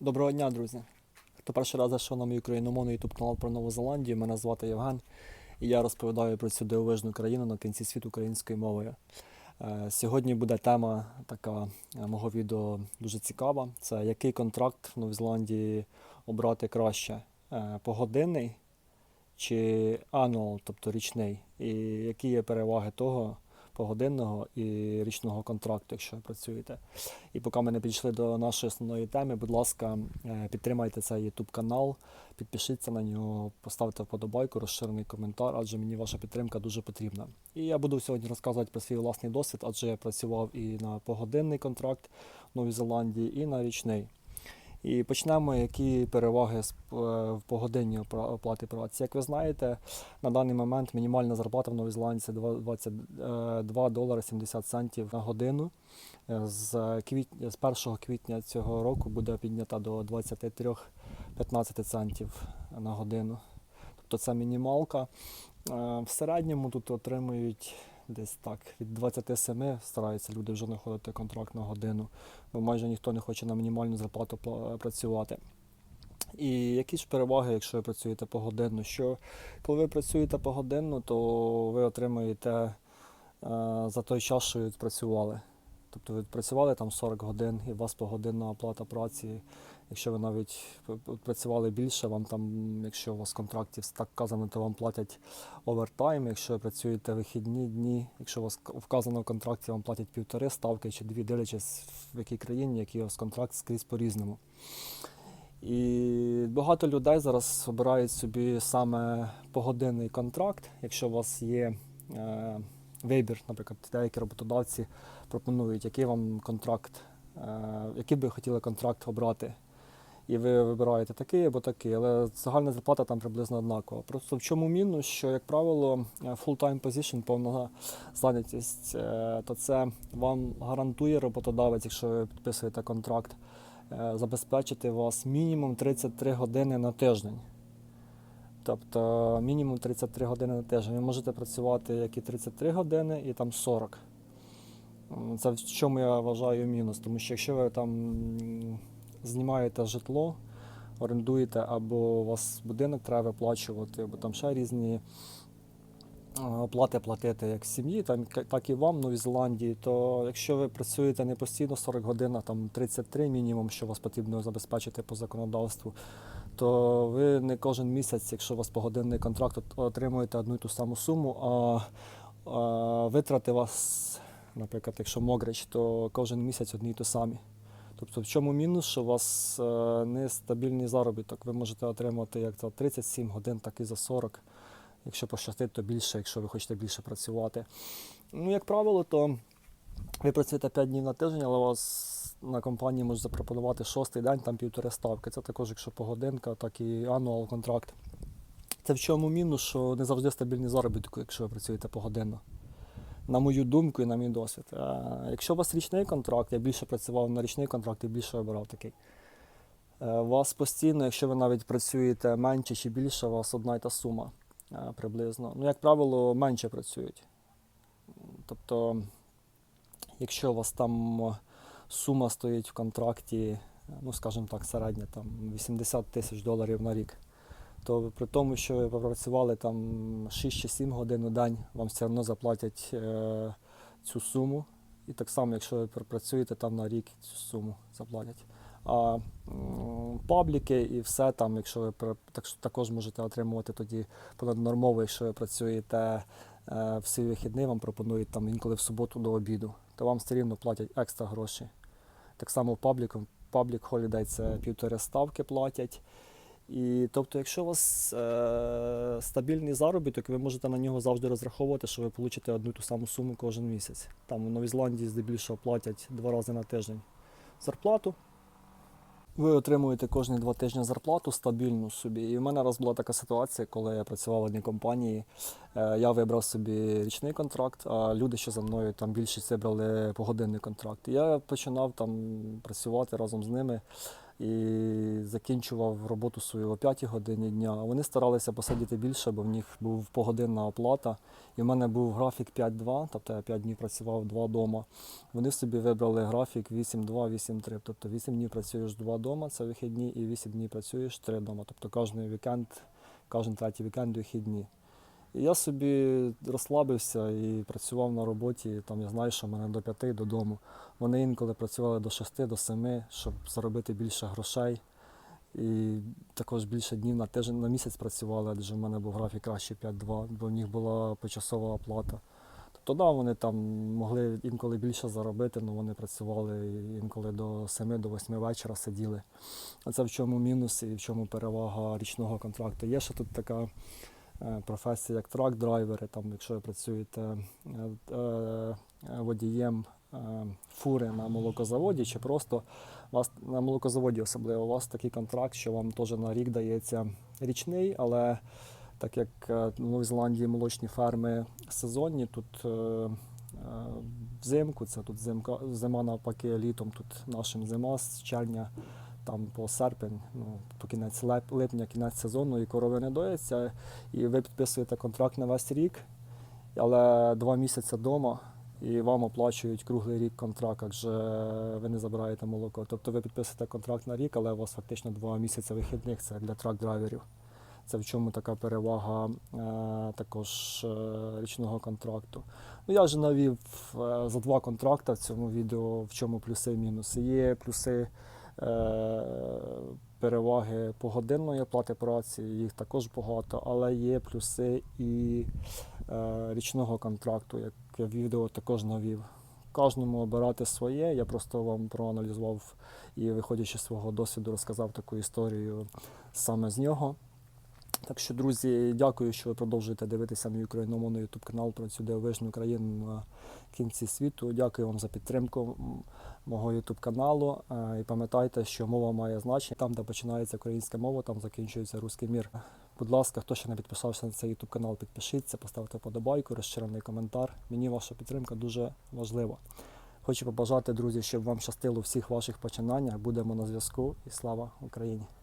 Доброго дня, друзі! Хто перший раз зайшов на мій україномовний ютуб канал про Нову Зеландію, мене звати Євген, і я розповідаю про цю дивовижну країну на кінці світу українською мовою. Е, Сьогодні буде тема така е, мого відео дуже цікава. Це який контракт в Новій Зеландії обрати краще? Е, Погодинний чи annual, тобто річний? І які є переваги того погодинного і річного контракту, якщо ви працюєте? І поки ми не підійшли до нашої основної теми, будь ласка, е, підтримайте цей YouTube канал, підпишіться на нього, поставте вподобайку, розширений коментар, адже мені ваша підтримка дуже потрібна. І я буду сьогодні розказувати про свій власний досвід, адже я працював і на погодинний контракт в Новій Зеландії, і на річний. І почнемо, які переваги е, в погодинній опра- оплаті праці. Як ви знаєте, на даний момент мінімальна зарплата в Новій Зеландії це два- 22 долари 70 центів на годину. Е, З, квітня, з 1 квітня цього року буде піднята до 23-15 центів на годину. Тобто це мінімалка. Е, В середньому тут отримують десь так від 27 стараються люди вже знаходити контракт на годину, бо майже ніхто не хоче на мінімальну зарплату працювати. І які ж переваги, якщо ви працюєте погодинно? Що коли ви працюєте погодинно, то ви отримуєте е, за той час, що ви відпрацювали. Тобто ви працювали там 40 годин, і у вас погодинна оплата праці. Якщо ви навіть працювали більше, вам там, якщо у вас в контракті так вказано, то вам платять овертайм. Якщо ви працюєте вихідні дні, якщо у вас вказано в контракті, вам платять півтори ставки чи дві, дивлячись в якій країні, який у вас контракт скрізь по-різному. І багато людей зараз обирають собі саме погодинний контракт. Якщо у вас є е, вибір, наприклад, деякі роботодавці пропонують, який вам контракт, е, який би хотіли контракт обрати. І ви вибираєте такий або такий, але загальна зарплата там приблизно однакова. Просто в чому мінус, що, як правило, е, full-time position, повна зайнятість, е, то це вам гарантує роботодавець, якщо ви підписуєте контракт, е, забезпечити вас мінімум 33 години на тиждень. Тобто мінімум 33 години на тиждень. Ви можете працювати як і 33 години, і там 40. Це в чому я вважаю мінус, тому що якщо ви там знімаєте житло, орендуєте, або у вас будинок треба виплачувати, або там ще різні оплати платити як сім'ї, так і вам в Новій Зеландії, то якщо ви працюєте не постійно 40 годин, а там 33 мінімум, що вас потрібно забезпечити по законодавству, то ви не кожен місяць, якщо у вас погодинний контракт, отримуєте одну і ту саму суму, а, а витрати вас, наприклад, якщо могрич, то кожен місяць одні й ті самі. Тобто в чому мінус, що у вас е, нестабільний заробіток. Ви можете отримати як за 37 годин, так і за 40. Якщо пощастить, то більше, якщо ви хочете більше працювати. Ну, як правило, то ви працюєте 5 днів на тиждень, але у вас на компанії можуть запропонувати шостий день, там півтори ставки. Це також, якщо погодинка, так і ануал контракт. Це в чому мінус, що не завжди стабільний заробіток, якщо ви працюєте погодинно. На мою думку і на мій досвід. Якщо у вас річний контракт, я більше працював на річний контракт і більше обирав такий. Е, У вас постійно, якщо ви навіть працюєте менше чи більше, у вас одна й та сума е, приблизно. Ну, як правило, менше працюють. Тобто, якщо у вас там сума стоїть в контракті, ну, скажімо так, середня там 80 тисяч доларів на рік, то при тому, що ви попрацювали там 6 чи 7 годин у день, вам все одно заплатять е, цю суму. І так само, якщо ви пропрацюєте там на рік, цю суму заплатять. А пабліки і все там, якщо ви так, також можете отримувати тоді понаднормово, якщо ви працюєте е, всі вихідні, вам пропонують там інколи в суботу до обіду, то вам все рівно платять екстра гроші. Так само в пабліку, паблік холідей це півтори ставки платять. І тобто, якщо у вас е, стабільний заробіток, ви можете на нього завжди розраховувати, що ви получите одну ту саму суму кожен місяць. Там у Новій Зеландії здебільшого платять два рази на тиждень зарплату. Ви отримуєте кожні два тижні зарплату стабільну собі. І в мене раз була така ситуація, коли я працював в одній компанії. е, Я вибрав собі річний контракт, а люди, що за мною там більшість вибрали погодинний контракт. І я починав там працювати разом з ними. І закінчував роботу свою о 5 годині дня. Вони старалися посидіти більше, бо в них був погодинна оплата. І в мене був графік 5-2, тобто я 5 днів працював 2 вдома. Вони собі вибрали графік 8-2, 8-3. Тобто 8 днів працюєш 2 вдома, це вихідні, і 8 днів працюєш 3 вдома. Тобто кожен вікенд, кожен третій вікенд вихідні. І я собі розслабився і працював на роботі. Там я знаю, що в мене до 5 додому. Вони інколи працювали до 6, до 7, щоб заробити більше грошей. І також більше днів на тиждень на місяць працювали, адже в мене був графік краще 5-2, бо в них була почасова оплата. Тобто, да, вони там могли інколи більше заробити, але вони працювали інколи до 7 до 8 вечора сиділи. А це в чому мінус і в чому перевага річного контракту. Є ще тут така е, професія, як трак-драйвери, там, якщо ви працюєте е, е, водієм фури на молокозаводі, чи просто вас на молокозаводі особливо, у вас такий контракт, що вам теж на рік дається річний, але так як е, в Новій Зеландії молочні ферми сезонні, тут взимку, це тут зимка, зима навпаки літом, тут нашим зима з червня там по серпень, ну, по кінець липня, кінець сезону, і корови не дояться, і ви підписуєте контракт на весь рік, але два місяці вдома, і вам оплачують круглий рік контракт, адже ви не забираєте молоко. Тобто ви підписуєте контракт на рік, але у вас фактично два місяці вихідних це для трак-драйверів. Це в чому така перевага е, також е, річного контракту. Ну, я вже навів е, за два контракти в цьому відео, в чому плюси і мінуси. Є плюси переваги погодинної оплати праці, їх також багато, але є плюси і е, річного контракту, як я відео також навів. Кожному обирати своє. Я просто вам проаналізував і, виходячи з свого досвіду, розказав таку історію саме з нього. Так що, друзі, дякую, що ви продовжуєте дивитися мій україномовний YouTube канал про цю дивовижну країну на кінці світу. Дякую вам за підтримку мого YouTube каналу. Е, І пам'ятайте, що мова має значення. Там, де починається українська мова, там закінчується русський мір. Будь ласка, хто ще не підписався на цей YouTube канал, підпишіться, поставте подобайку, розширений коментар. Мені ваша підтримка дуже важлива. Хочу побажати, друзі, щоб вам щастило всіх ваших починаннях. Будемо на зв'язку і слава Україні!